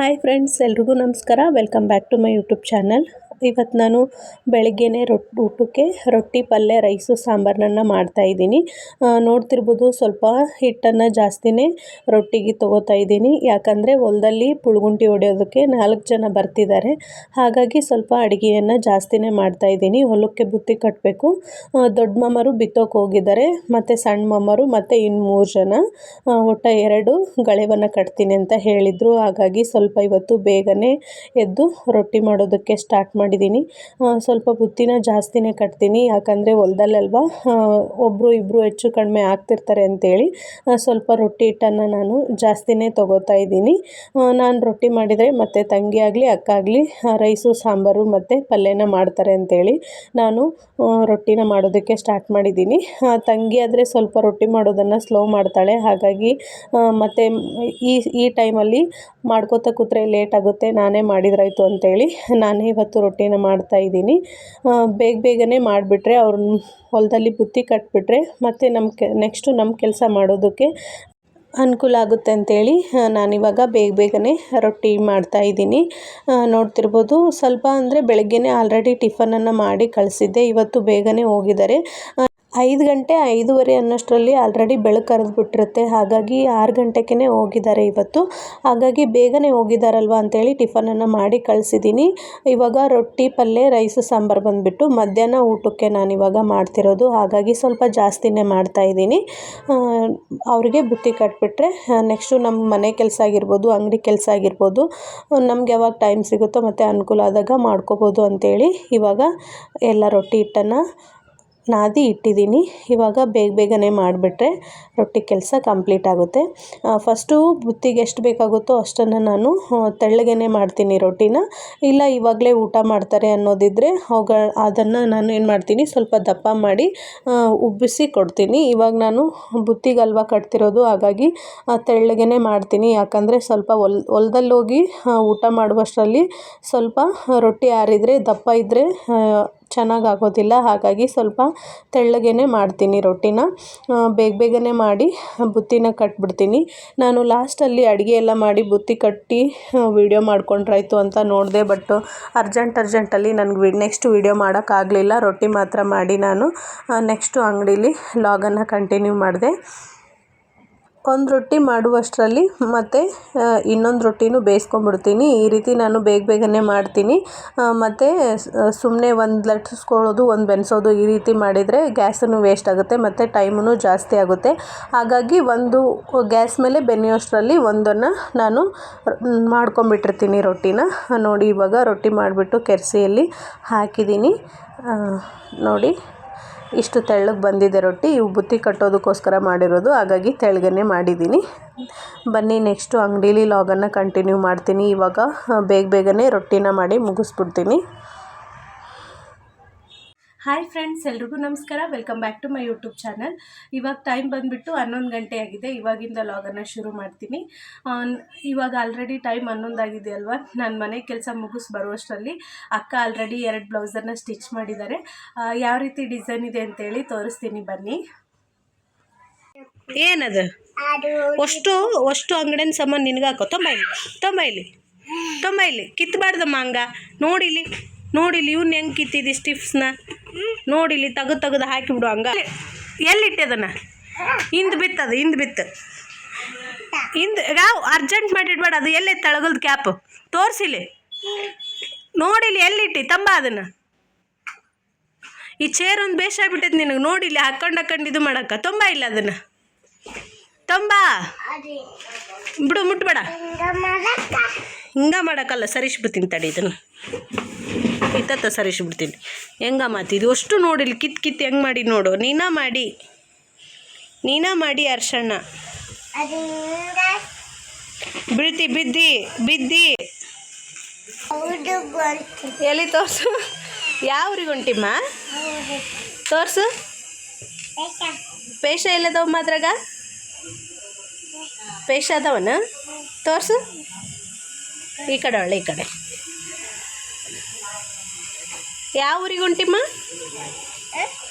Hi friends ಎಲ್ರಿಗೂ ನಮಸ್ಕಾರ. Welcome back to my YouTube channel. ಇವತ್ತು ನಾನು ಬೆಳಗ್ಗೆನೇ ರೊಟ್ಟಿ ಊಟಕ್ಕೆ ರೊಟ್ಟಿ, ಪಲ್ಯ, ರೈಸು, ಸಾಂಬಾರನ್ನ ಮಾಡ್ತಾಯಿದ್ದೀನಿ ನೋಡ್ತಿರ್ಬೋದು ಸ್ವಲ್ಪ ಹಿಟ್ಟನ್ನು ಜಾಸ್ತಿನೇ ರೊಟ್ಟಿಗೆ ತೊಗೋತಾ ಇದ್ದೀನಿ. ಯಾಕಂದರೆ ಹೊಲದಲ್ಲಿ ಪುಳುಗುಂಟಿ ಹೊಡೆಯೋದಕ್ಕೆ ನಾಲ್ಕು ಜನ ಬರ್ತಿದ್ದಾರೆ. ಹಾಗಾಗಿ ಸ್ವಲ್ಪ ಅಡುಗೆಯನ್ನು ಜಾಸ್ತಿನೇ ಮಾಡ್ತಾ ಇದ್ದೀನಿ. ಹೊಲಕ್ಕೆ ಬುತ್ತಿ ಕಟ್ಟಬೇಕು ದೊಡ್ಡ ಮಾಮರು ಬಿತ್ತೋಕೆ ಹೋಗಿದ್ದಾರೆ. ಮತ್ತು ಸಣ್ಣ ಮಾಮರು ಮತ್ತು ಇನ್ನು ಮೂರು ಜನ. ಒಟ್ಟ ಎರಡು ಗಳೆವನ್ನು ಕಟ್ತೀನಿ ಅಂತ ಹೇಳಿದರು. ಹಾಗಾಗಿ ಸ್ವಲ್ಪ ಇವತ್ತು ಬೇಗನೆ ಎದ್ದು ರೊಟ್ಟಿ ಮಾಡೋದಕ್ಕೆ ಸ್ಟಾರ್ಟ್ ಮಾಡಿದ್ದೀನಿ. ಸ್ವಲ್ಪ ಬುತ್ತಿನ ಜಾಸ್ತಿನೇ ಕಟ್ತೀನಿ. ಯಾಕಂದರೆ ಹೊಲ್ದಲ್ಲಲ್ವಾ ಒಬ್ಬರು ಇಬ್ಬರು ಹೆಚ್ಚು ಕಡಿಮೆ ಆಗ್ತಿರ್ತಾರೆ ಅಂತೇಳಿ ಸ್ವಲ್ಪ ರೊಟ್ಟಿ ಹಿಟ್ಟನ್ನು ನಾನು ಜಾಸ್ತಿನೇ ತೊಗೋತಾ ಇದ್ದೀನಿ. ನಾನು ರೊಟ್ಟಿ ಮಾಡಿದರೆ ಮತ್ತು ತಂಗಿ ಆಗಲಿ, ಅಕ್ಕ ಆಗಲಿ ರೈಸು, ಸಾಂಬಾರು ಮತ್ತು ಪಲ್ಯನ ಮಾಡ್ತಾರೆ ಅಂತೇಳಿ ನಾನು ರೊಟ್ಟಿನ ಮಾಡೋದಕ್ಕೆ ಸ್ಟಾರ್ಟ್ ಮಾಡಿದ್ದೀನಿ. ತಂಗಿ ಆದರೆ ಸ್ವಲ್ಪ ರೊಟ್ಟಿ ಮಾಡೋದನ್ನು ಸ್ಲೋ ಮಾಡ್ತಾಳೆ. ಹಾಗಾಗಿ ಮತ್ತು ಈ ಈ ಟೈಮಲ್ಲಿ ಮಾಡ್ಕೋತಾ ಕೂತ್ರೆ ಲೇಟ್ ಆಗುತ್ತೆ, ನಾನೇ ಮಾಡಿದ್ರಾಯ್ತು ಅಂತೇಳಿ ನಾನೇ ಇವತ್ತು ರೊಟ್ಟಿನ ಮಾಡ್ತಾ ಇದ್ದೀನಿ. ಬೇಗ ಬೇಗನೆ ಮಾಡಿಬಿಟ್ರೆ ಅವ್ರನ್ನ ಹೊಲದಲ್ಲಿ ಬುತ್ತಿ ಕಟ್ಬಿಟ್ರೆ ಮತ್ತು ನಮ್ಮ ಕೆ ನೆಕ್ಸ್ಟು ನಮ್ಮ ಕೆಲಸ ಮಾಡೋದಕ್ಕೆ ಅನುಕೂಲ ಆಗುತ್ತೆ ಅಂತೇಳಿ ಆ, ನಾನಿವಾಗ ಬೇಗ ಬೇಗನೆ ರೊಟ್ಟಿ ಮಾಡ್ತಾ ಇದ್ದೀನಿ. ನೋಡ್ತಿರ್ಬೋದು ಸ್ವಲ್ಪ ಅಂದರೆ ಬೆಳಗ್ಗೆನೇ ಆಲ್ರೆಡಿ ಟಿಫನನ್ನು ಮಾಡಿ ಕಳಿಸಿದ್ದೆ. ಇವತ್ತು ಬೇಗನೆ ಹೋಗಿದ್ದಾರೆ. ಐದು ಗಂಟೆ ಐದೂವರೆ ಅನ್ನೋಷ್ಟರಲ್ಲಿ ಆಲ್ರೆಡಿ ಬೆಳಕು ಕರೆದ್ಬಿಟ್ಟಿರುತ್ತೆ ಹಾಗಾಗಿ ಆರು ಗಂಟೆಗೇ ಹೋಗಿದ್ದಾರೆ ಇವತ್ತು. ಹಾಗಾಗಿ ಬೇಗನೆ ಹೋಗಿದ್ದಾರಲ್ವ ಅಂತೇಳಿ ಟಿಫನನ್ನು ಮಾಡಿ ಕಳಿಸಿದ್ದೀನಿ. ಇವಾಗ ರೊಟ್ಟಿ ಪಲ್ಯ ರೈಸ್, ಸಾಂಬಾರು ಬಂದುಬಿಟ್ಟು ಮಧ್ಯಾಹ್ನ ಊಟಕ್ಕೆ ನಾನು ಇವಾಗ ಮಾಡ್ತಿರೋದು. ಹಾಗಾಗಿ ಸ್ವಲ್ಪ ಜಾಸ್ತಿನೇ ಮಾಡ್ತಾ ಇದ್ದೀನಿ. ಅವರಿಗೆ ಬುತ್ತಿ ಕಟ್ಬಿಟ್ರೆ ನೆಕ್ಸ್ಟು ನಮ್ಮ ಮನೆ ಕೆಲಸ ಆಗಿರ್ಬೋದು, ಅಂಗಡಿ ಕೆಲಸ ಆಗಿರ್ಬೋದು, ನಮ್ಗೆ ಯಾವಾಗ ಟೈಮ್ ಸಿಗುತ್ತೋ ಮತ್ತು ಅನುಕೂಲ ಆದಾಗ ಮಾಡ್ಕೋಬೋದು ಅಂತೇಳಿ ಇವಾಗ ಎಲ್ಲ ರೊಟ್ಟಿ ಹಿಟ್ಟನ್ನು ನಾದಿ ಇಟ್ಟಿದ್ದೀನಿ. ಇವಾಗ ಬೇಗ ಬೇಗನೆ ಮಾಡಿಬಿಟ್ರೆ ರೊಟ್ಟಿ ಕೆಲಸ ಕಂಪ್ಲೀಟ್ ಆಗುತ್ತೆ. ಫಸ್ಟು ಬುತ್ತಿಗೆ ಎಷ್ಟು ಬೇಕಾಗುತ್ತೋ ಅಷ್ಟನ್ನು ನಾನು ತೆಳ್ಳಗೆ ಮಾಡ್ತೀನಿ ರೊಟ್ಟಿನ. ಇಲ್ಲ, ಇವಾಗಲೇ ಊಟ ಮಾಡ್ತಾರೆ ಅನ್ನೋದಿದ್ದರೆ ಅವುಗಳ ಅದನ್ನು ನಾನು ಏನು ಮಾಡ್ತೀನಿ, ಸ್ವಲ್ಪ ದಪ್ಪ ಮಾಡಿ ಉಬ್ಬಿಸಿ ಕೊಡ್ತೀನಿ. ಇವಾಗ ನಾನು ಬುತ್ತಿಗಲ್ವ ಕಟ್ತಿರೋದು, ಹಾಗಾಗಿ ತೆಳ್ಳಗೆ ಮಾಡ್ತೀನಿ. ಯಾಕಂದರೆ ಸ್ವಲ್ಪ ಹೊಲ್ ಹೋಗಿ ಊಟ ಮಾಡುವಷ್ಟರಲ್ಲಿ ಸ್ವಲ್ಪ ರೊಟ್ಟಿ ಆರಿದರೆ, ದಪ್ಪ ಇದ್ದರೆ ಚೆನ್ನಾಗಿ ಆಗೋದಿಲ್ಲ ಹಾಗಾಗಿ ಸ್ವಲ್ಪ ತೆಳ್ಳಗೇ ಮಾಡ್ತೀನಿ ರೊಟ್ಟಿನ. ಬೇಗ ಬೇಗನೆ ಮಾಡಿ ಬುತ್ತಿನ ಕಟ್ಬಿಡ್ತೀನಿ. ನಾನು ಲಾಸ್ಟಲ್ಲಿ ಅಡುಗೆ ಎಲ್ಲ ಮಾಡಿ ಬುತ್ತಿ ಕಟ್ಟಿ ವೀಡಿಯೋ ಮಾಡ್ಕೊಂಡ್ರಾಯ್ತು ಅಂತ ನೋಡಿದೆ, ಬಟ್ ಅರ್ಜೆಂಟ್ ಅರ್ಜೆಂಟಲ್ಲಿ ನನಗೆ ನೆಕ್ಸ್ಟ್ ವೀಡಿಯೋ ಮಾಡೋಕ್ಕಾಗಲಿಲ್ಲ. ರೊಟ್ಟಿ ಮಾತ್ರ ಮಾಡಿ ನಾನು ನೆಕ್ಸ್ಟು ಅಂಗಡೀಲಿ ಲಾಗನ್ನು ಕಂಟಿನ್ಯೂ ಮಾಡಿದೆ. ಒಂದು ರೊಟ್ಟಿ ಮಾಡುವಷ್ಟರಲ್ಲಿ ಮತ್ತು ಇನ್ನೊಂದು ರೊಟ್ಟಿನೂ ಬೇಯಿಸ್ಕೊಂಡ್ಬಿಡ್ತೀನಿ. ಈ ರೀತಿ ನಾನು ಬೇಗ ಬೇಗನೆ ಮಾಡ್ತೀನಿ. ಮತ್ತು ಸುಮ್ಮನೆ ಒಂದು ಲಟ್ಟಿಸ್ಕೊಳ್ಳೋದು ಒಂದು ಬೆನ್ಸೋದು ಈ ರೀತಿ ಮಾಡಿದರೆ ಗ್ಯಾಸನ್ನು ವೇಸ್ಟ್ ಆಗುತ್ತೆ ಮತ್ತು ಟೈಮೂ ಜಾಸ್ತಿ ಆಗುತ್ತೆ. ಹಾಗಾಗಿ ಒಂದು ಗ್ಯಾಸ್ ಮೇಲೆ ಬೆನೆಯೋಷ್ಟರಲ್ಲಿ ಒಂದನ್ನು ನಾನು ಮಾಡ್ಕೊಂಬಿಟ್ಟಿರ್ತೀನಿ ರೊಟ್ಟಿನ. ನೋಡಿ ಇವಾಗ ರೊಟ್ಟಿ ಮಾಡಿಬಿಟ್ಟು ಕೆರೆಸಿಯಲ್ಲಿ ಹಾಕಿದ್ದೀನಿ. ನೋಡಿ. ಇಷ್ಟು ತೆಳ್ಳಗೆ ಬಂದಿದೆ ರೊಟ್ಟಿ, ಇವು ಬುತ್ತಿ ಕಟ್ಟೋದಕ್ಕೋಸ್ಕರ ಮಾಡಿರೋದು. ಹಾಗಾಗಿ ತೆಳ್ಳಗನೆ ಮಾಡಿದ್ದೀನಿ. ಬನ್ನಿ, ನೆಕ್ಸ್ಟು ಅಂಗಡೀಲಿ ಲಾಗನ್ನು ಕಂಟಿನ್ಯೂ ಮಾಡ್ತೀನಿ. ಇವಾಗ ಬೇಗ ಬೇಗನೆ ರೊಟ್ಟಿನ ಮಾಡಿ ಮುಗಿಸ್ಬಿಡ್ತೀನಿ. ಹಾಯ್ ಫ್ರೆಂಡ್ಸ್ ಎಲ್ರಿಗೂ ನಮಸ್ಕಾರ. Welcome back to my YouTube channel ಇವಾಗ ಟೈಮ್ ಬಂದುಬಿಟ್ಟು ಹನ್ನೊಂದು ಗಂಟೆ ಆಗಿದೆ. ಇವಾಗಿಂದ ಲಾಗನ್ನು ಶುರು ಮಾಡ್ತೀನಿ. ಇವಾಗ ಆಲ್ರೆಡಿ ಟೈಮ್ ಹನ್ನೊಂದಾಗಿದೆ ಅಲ್ವಾ? ನಾನು ಮನೆ ಕೆಲಸ ಮುಗಿಸ್ ಬರುವಷ್ಟರಲ್ಲಿ ಅಕ್ಕ ಆಲ್ರೆಡಿ ಎರಡು ಬ್ಲೌಸನ್ನು ಸ್ಟಿಚ್ ಮಾಡಿದ್ದಾರೆ. ಯಾವ ರೀತಿ ಡಿಸೈನ್ ಇದೆ ಅಂತೇಳಿ ತೋರಿಸ್ತೀನಿ. ಬನ್ನಿ. ಏನದು? ಅಷ್ಟು ಅಷ್ಟು ಅಂಗಡಿನ ಸಾಮಾನು ನಿನಗೆ ಹಾಕೋ. ತೊಂಬ ತೊಂಬೈಲಿ ತೊಂಬ ಇಲ್ಲಿ. ತೊಂಬ ಇಲ್ಲಿ. ಕಿತ್ತಬಾರ್ದಮ್ಮ ಹಂಗ. ನೋಡಿಲಿ ನೋಡಿಲಿ ಇವ್ನ ಹೆಂಗೆ ಕಿತ್ತಿದ್ದಿ ಸ್ಟಿಫ್ಸ್ನ ನೋಡಿಲಿ ತೆಗೆದು ತೆಗೆದು ಹಾಕಿಬಿಡು ಹಂಗ. ಎಲ್ಲಿಟ್ಟೆ ಅದನ್ನು? ಹಿಂದೆ ಬಿತ್ತದು ಹಿಂದೆ ಬಿತ್ತು ಹಿಂದೆ ಯಾವ ಅರ್ಜೆಂಟ್ ಮಾಡಿಡ್ಬೇಡ ಅದು ಎಲ್ಲಿ ತಳಗಲ್ದ ಕ್ಯಾಪ್ ತೋರಿಸಿಲಿ ನೋಡಿಲಿ ಎಲ್ಲಿಟ್ಟಿ ತಂಬ ಅದನ್ನು. ಈ ಚೇರ್ ಒಂದು ಬೇಷಾಗ್ಬಿಟ್ಟೈತೆ ನಿನಗೆ ನೋಡಿಲಿ ಹಾಕೊಂಡು ಹಾಕೊಂಡು ಇದು ಮಾಡಕ್ಕ. ತುಂಬ ಇಲ್ಲ ಅದನ್ನು. ತುಂಬ. ಬಿಡು ಮುಟ್ಬೇಡ. ಹಿಂಗ ಮಾಡಕ್ಕಲ್ಲ ಸರಿಸ್ಬಿಡ್ತೀನಿ ತಡಿ ಇದನ್ನು. ಇತ್ತ ಸರಿಸ್ಬಿಡ್ತೀನಿ ಹೆಂಗ ಇದು ಅಷ್ಟು ನೋಡಿಲ್ಲ ಕಿತ್ ಕಿತ್ ಹೆಂಗೆ ಮಾಡಿ ನೋಡು. ನೀನ ಮಾಡಿ. ನೀನ ಮಾಡಿ ಅರ್ಶಣ್ಣ ಬೀಳ್ತಿ ಬಿದ್ದಿ ಬಿದ್ದಿ. ಎಲ್ಲಿ ತೋರ್ಸು? ಯಾವ್ರಿಗೆ ಹೊಂಟಿಮ್ಮ? ತೋರ್ಸು. ಪೇಶ ಎಲ್ಲದವ ಅದ್ರಾಗ ಪೇಶ ಅದವನ? ತೋರ್ಸು. ಈ ಕಡೆ ಒಳ್ಳೆ ಈ ಕಡೆ. ಯಾವ ಊರಿಗೆ ಉಂಟಿಮ್ಮ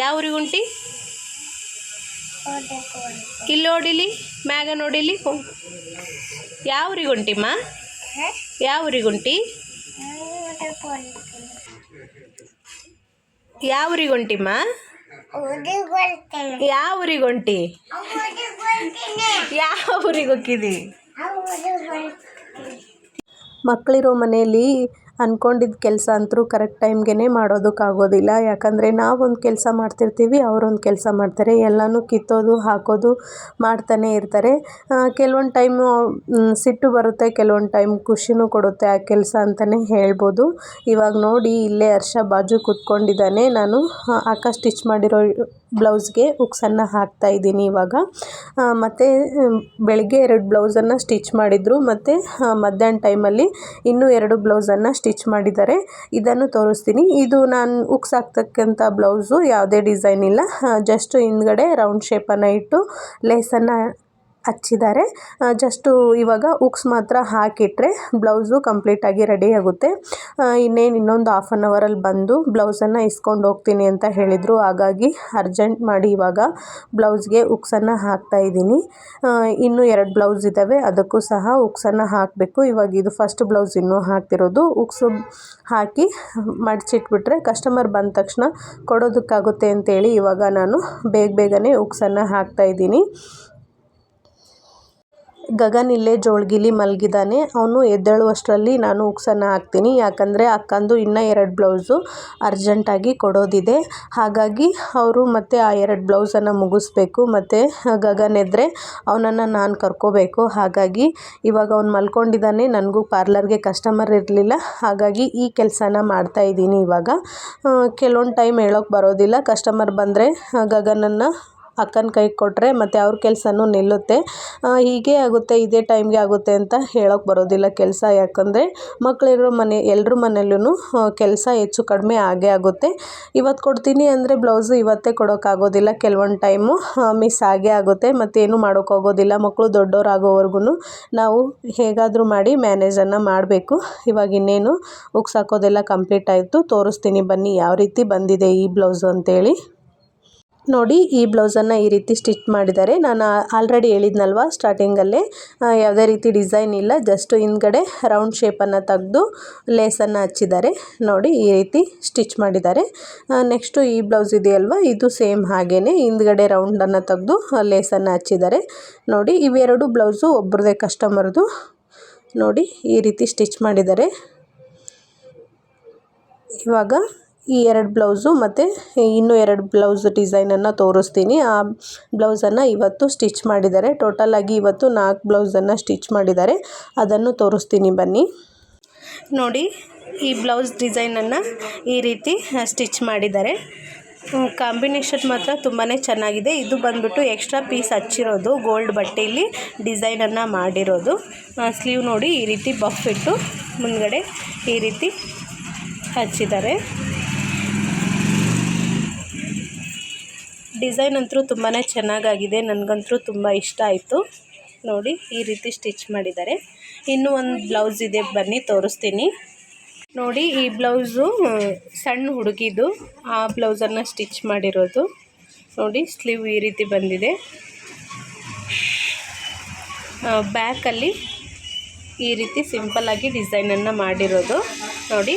ಯಾವ ಊರಿಗೆ ಉಂಟಿ? ಇಲ್ಲಿ ನೋಡಿಲಿ ಮ್ಯಾಗ ನೋಡಿಲಿ? ಯಾವ ಊರಿಗೆ ಉಂಟಿಮ್ಮ ಯಾವ ಊರಿಗುಂಟಿ ಯಾವ ಊರಿಗುಂಟಿಮ್ಮ ಯಾವ ಊರಿಗುಂಟಿ ಯಾವ ಊರಿಗೆ ಹೋಗಿದಿ ಮಕ್ಕಳಿರೋ ಮನೆಯಲ್ಲಿ ಅಂದ್ಕೊಂಡಿದ್ದ ಕೆಲಸ ಅಂತೂ ಕರೆಕ್ಟ್ ಟೈಮ್ಗೆ ಮಾಡೋದಕ್ಕಾಗೋದಿಲ್ಲ. ಯಾಕಂದರೆ ನಾವೊಂದು ಕೆಲಸ ಮಾಡ್ತಿರ್ತೀವಿ, ಅವರೊಂದು ಕೆಲಸ ಮಾಡ್ತಾರೆ. ಎಲ್ಲನೂ ಕಿತ್ತೋದು, ಹಾಕೋದು ಮಾಡ್ತಾನೆ ಇರ್ತಾರೆ. ಕೆಲವೊಂದು ಟೈಮು ಸಿಟ್ಟು ಬರುತ್ತೆ, ಕೆಲವೊಂದು ಟೈಮ್ ಖುಷಿನೂ ಕೊಡುತ್ತೆ ಆ ಕೆಲಸ ಅಂತಲೇ ಹೇಳ್ಬೋದು. ಇವಾಗ ನೋಡಿ ಇಲ್ಲೇ ಹರ್ಷ ಬಾಜು ಕೂತ್ಕೊಂಡಿದ್ದಾನೆ. ನಾನು ಆಕಾಶ್ ಸ್ಟಿಚ್ ಮಾಡಿರೋ ಬ್ಲೌಸ್ಗೆ ಹುಕ್ಸನ್ನು ಹಾಕ್ತಾ ಇದ್ದೀನಿ ಇವಾಗ. ಮತ್ತು ಬೆಳಗ್ಗೆ ಎರಡು ಬ್ಲೌಸನ್ನು ಸ್ಟಿಚ್ ಮಾಡಿದರು. ಮತ್ತು ಮಧ್ಯಾಹ್ನ ಟೈಮಲ್ಲಿ ಇನ್ನೂ ಎರಡು ಬ್ಲೌಸನ್ನು ಸ್ಟಿಚ್ ಮಾಡಿದ್ದಾರೆ. ಇದನ್ನು ತೋರಿಸ್ತೀನಿ. ಇದು ನಾನು ಹುಕ್ಸ್ ಹಾಕ್ತಕ್ಕಂಥ ಬ್ಲೌಸು, ಯಾವುದೇ ಡಿಸೈನ್ ಇಲ್ಲ. ಜಸ್ಟ್ ಹಿಂದ್ಗಡೆ ರೌಂಡ್ ಶೇಪನ್ನು ಇಟ್ಟು, ಲೇಸನ್ನು ಹಚ್ಚಿದ್ದಾರೆ. ಜಸ್ಟು ಇವಾಗ ಉಕ್ಸ್ ಮಾತ್ರ ಹಾಕಿಟ್ರೆ ಬ್ಲೌಸು ಕಂಪ್ಲೀಟಾಗಿ ರೆಡಿ ಆಗುತ್ತೆ. ಇನ್ನೇನು ಇನ್ನೊಂದು ಹಾಫ್ ಆನ್ ಅವರಲ್ಲಿ ಬಂದು ಬ್ಲೌಸನ್ನು ಇಸ್ಕೊಂಡು ಹೋಗ್ತೀನಿ ಅಂತ ಹೇಳಿದರು. ಹಾಗಾಗಿ ಅರ್ಜೆಂಟ್ ಮಾಡಿ ಇವಾಗ ಬ್ಲೌಸ್ಗೆ ಉಕ್ಸನ್ನು ಹಾಕ್ತಾ ಇದ್ದೀನಿ. ಇನ್ನೂ ಎರಡು ಬ್ಲೌಸ್ ಇದ್ದಾವೆ ಅದಕ್ಕೂ ಸಹ ಉಕ್ಸನ್ನು ಹಾಕಬೇಕು. ಇವಾಗ ಇದು ಫಸ್ಟ್ ಬ್ಲೌಸ್ ಇನ್ನೂ ಹಾಕ್ತಿರೋದು. ಉಕ್ಸು ಹಾಕಿ ಮಡಚಿಟ್ಬಿಟ್ರೆ ಕಸ್ಟಮರ್ ಬಂದ ತಕ್ಷಣ ಕೊಡೋದಕ್ಕಾಗುತ್ತೆ ಅಂತೇಳಿ ಇವಾಗ ನಾನು ಬೇಗ ಬೇಗನೆ ಉಕ್ಸನ್ನು ಹಾಕ್ತಾಯಿದ್ದೀನಿ ಗಗನ್ ಇಲ್ಲೇ ಜೋಳ್ಗಿಲಿ ಮಲಗಿದ್ದಾನೆ ಅವನು ಎದ್ದೇಳುವಷ್ಟರಲ್ಲಿ ನಾನು ಉಕ್ಸನ್ನು ಹಾಕ್ತೀನಿ. ಯಾಕಂದರೆ ಅಕ್ಕಂದು ಇನ್ನೂ ಎರಡು ಬ್ಲೌಸು ಅರ್ಜೆಂಟಾಗಿ ಕೊಡೋದಿದೆ. ಹಾಗಾಗಿ ಅವರು ಮತ್ತೆ ಆ ಎರಡು ಬ್ಲೌಸನ್ನು ಮುಗಿಸ್ಬೇಕು. ಮತ್ತು ಗಗನ್ ಎದ್ದರೆ ಅವನನ್ನು ನಾನು ಕರ್ಕೋಬೇಕು. ಹಾಗಾಗಿ ಇವಾಗ ಅವ್ನು ಮಲ್ಕೊಂಡಿದ್ದಾನೆ ನನಗೂ ಪಾರ್ಲರ್ಗೆ ಕಸ್ಟಮರ್ ಇರಲಿಲ್ಲ. ಹಾಗಾಗಿ ಈ ಕೆಲಸನ ಮಾಡ್ತಾಯಿದ್ದೀನಿ ಇವಾಗ. ಕೆಲವೊಂದು ಟೈಮ್ ಹೇಳೋಕ್ಕೆ ಬರೋದಿಲ್ಲ. ಕಸ್ಟಮರ್ ಬಂದರೆ ಗಗನನ್ನು ಅಕ್ಕನ ಕೈಗೆ ಕೊಟ್ಟರೆ ಮತ್ತು ಅವ್ರ ಕೆಲಸನೂ ನಿಲ್ಲುತ್ತೆ. ಹೀಗೆ ಆಗುತ್ತೆ, ಇದೇ ಟೈಮ್ಗೆ ಆಗುತ್ತೆ ಅಂತ ಹೇಳೋಕ್ಕೆ ಬರೋದಿಲ್ಲ ಕೆಲಸ. ಯಾಕಂದರೆ ಮಕ್ಕಳಿರೋ ಮನೆ ಎಲ್ಲರ ಮನೆಯಲ್ಲೂ ಕೆಲಸ ಹೆಚ್ಚು ಕಡಿಮೆ ಆಗೇ ಆಗುತ್ತೆ. ಇವತ್ತು ಕೊಡ್ತೀನಿ ಅಂದರೆ ಬ್ಲೌಸು ಇವತ್ತೇ ಕೊಡೋಕ್ಕಾಗೋದಿಲ್ಲ ಕೆಲವೊಂದು ಟೈಮು ಮಿಸ್ ಆಗೇ ಆಗುತ್ತೆ. ಮತ್ತೇನು ಮಾಡೋಕ್ಕಾಗೋದಿಲ್ಲ ಮಕ್ಕಳು ದೊಡ್ಡವರಾಗೋವರೆಗೂ ನಾವು ಹೇಗಾದರೂ ಮಾಡಿ ಮ್ಯಾನೇಜನ್ನು ಮಾಡಬೇಕು. ಇವಾಗ ಇನ್ನೇನು, ಉಕ್ಸಾಕೋದೆಲ್ಲ ಕಂಪ್ಲೀಟ್ ಆಯಿತು. ತೋರಿಸ್ತೀನಿ ಬನ್ನಿ, ಯಾವ ರೀತಿ ಬಂದಿದೆ ಈ ಬ್ಲೌಸು ಅಂತೇಳಿ. ನೋಡಿ ಈ ಬ್ಲೌಸನ್ನು ಈ ರೀತಿ ಸ್ಟಿಚ್ ಮಾಡಿದ್ದಾರೆ. ನಾನು ಆಲ್ರೆಡಿ ಹೇಳಿದ್ನಲ್ವ, ಸ್ಟಾರ್ಟಿಂಗಲ್ಲೇ ಯಾವುದೇ ರೀತಿ ಡಿಸೈನ್ ಇಲ್ಲ, ಜಸ್ಟ್ ಹಿಂದ್ಗಡೆ ರೌಂಡ್ ಶೇಪನ್ನು ತೆಗೆದು ಲೇಸನ್ನು ಹಚ್ಚಿದ್ದಾರೆ. ನೋಡಿ ಈ ರೀತಿ ಸ್ಟಿಚ್ ಮಾಡಿದ್ದಾರೆ. ನೆಕ್ಸ್ಟು ಈ ಬ್ಲೌಸ್ ಇದೆಯಲ್ವ, ಇದು ಸೇಮ್ ಹಾಗೇ ಹಿಂದ್ಗಡೆ ರೌಂಡನ್ನು ತೆಗೆದು ಲೇಸನ್ನು ಹಚ್ಚಿದ್ದಾರೆ. ನೋಡಿ ಇವೆರಡು ಬ್ಲೌಸು ಒಬ್ಬರದೇ ಕಸ್ಟಮರ್ದು. ನೋಡಿ ಈ ರೀತಿ ಸ್ಟಿಚ್ ಮಾಡಿದ್ದಾರೆ. ಇವಾಗ ಈ ಎರಡು ಬ್ಲೌಸು ಮತ್ತು ಇನ್ನೂ ಎರಡು ಬ್ಲೌಸ್ ಡಿಸೈನನ್ನು ತೋರಿಸ್ತೀನಿ. ಆ ಬ್ಲೌಸನ್ನು ಇವತ್ತು ಸ್ಟಿಚ್ ಮಾಡಿದ್ದಾರೆ. ಟೋಟಲಾಗಿ ಇವತ್ತು ನಾಲ್ಕು ಬ್ಲೌಸನ್ನು ಸ್ಟಿಚ್ ಮಾಡಿದ್ದಾರೆ. ಅದನ್ನು ತೋರಿಸ್ತೀನಿ ಬನ್ನಿ. ನೋಡಿ, ಈ ಬ್ಲೌಸ್ ಡಿಸೈನನ್ನು ಈ ರೀತಿ ಸ್ಟಿಚ್ ಮಾಡಿದ್ದಾರೆ. ಕಾಂಬಿನೇಷನ್ ಮಾತ್ರ ತುಂಬಾ ಚೆನ್ನಾಗಿದೆ. ಇದು ಬಂದ್ಬಿಟ್ಟು ಎಕ್ಸ್ಟ್ರಾ ಪೀಸ್ ಹಚ್ಚಿರೋದು, ಗೋಲ್ಡ್ ಬಟ್ಟೆಯಲ್ಲಿ ಡಿಸೈನನ್ನು ಮಾಡಿರೋದು. ಸ್ಲೀವ್ ನೋಡಿ ಈ ರೀತಿ ಬಫ್ ಇಟ್ಟು ಮುಂದ್ಗಡೆ ಈ ರೀತಿ ಹಚ್ಚಿದ್ದಾರೆ. ಡಿಸೈನ್ ಅಂತೂ ತುಂಬಾ ಚೆನ್ನಾಗಾಗಿದೆ. ನನಗಂತೂ ತುಂಬ ಇಷ್ಟ ಆಯಿತು. ನೋಡಿ, ಈ ರೀತಿ ಸ್ಟಿಚ್ ಮಾಡಿದ್ದಾರೆ. ಇನ್ನೂ ಒಂದು ಬ್ಲೌಸ್ ಇದೆ, ಬನ್ನಿ ತೋರಿಸ್ತೀನಿ. ನೋಡಿ, ಈ ಬ್ಲೌಸು, ಸಣ್ಣ ಹುಡುಗಿದು. ಆ ಬ್ಲೌಸನ್ನು ಸ್ಟಿಚ್ ಮಾಡಿರೋದು. ನೋಡಿ, ಸ್ಲೀವ್ ಈ ರೀತಿ ಬಂದಿದೆ. ಬ್ಯಾಕಲ್ಲಿ ಈ ರೀತಿ ಸಿಂಪಲ್ಲಾಗಿ ಡಿಸೈನನ್ನು ಮಾಡಿರೋದು. ನೋಡಿ